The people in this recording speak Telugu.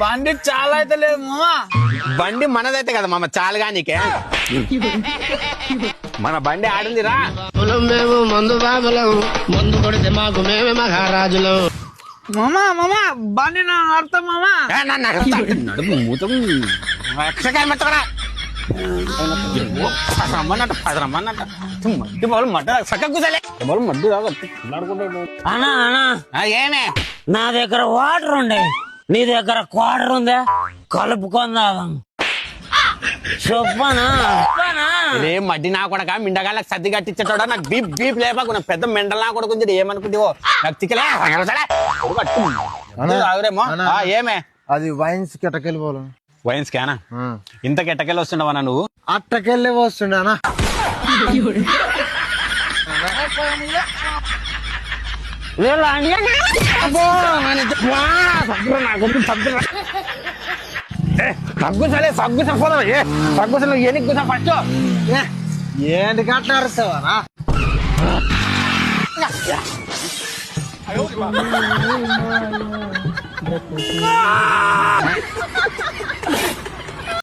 బండి చాలా అయితే లేదు మామా. బండి మనదైతే కదా మామ చాలుగా నీకే మన బండి ఆడింది రా కులం మేము మందు బాబులం మందు కొడితే మాకు మేమే మహారాజులం. మామా మామా బండి నా అర్థం మామా. నడుము మూతం. ఎక్సకాయ మెత్తకరా. రమ్మన్నట్టు పది మడ్డి మొదలు మడ్డ సక్క కూసలే. మొదలు మడ్డి అన్నా అన్నా. ఏమే? నా దగ్గర వాటర్ ఉండే. నీ దగ్గర క్వార్టర్ ఉందే? కలుపుకుందాం. చెప్పనా? మడ్డి నా కొడక మిండగాళ్ళకి సర్ది కట్టించేటోడా? నాకు బీప్ బీప్ లేపాకు. నా పెద్ద మెండల్ నా కొడుకు ఉంది. ఏమనుకుంటావో నాకు తిక్కలే. తాగురేమో ఏమే? అది వైన్స్ కిటకెళ్ళిపోవాలి వైన్స్ క్యానా? ఇంత కెట్టకెళ్ళి వస్తుండవా నువ్వు? అట్టకెళ్ళి వస్తుండే అన్న. వీళ్ళు అంటే సగ్గు సలే సగ్గు సఫలం ఏ సగ్గుసలు ఎనికి ఎనికి ఫస్ట్ ఏంటి కట్టారుస్తావా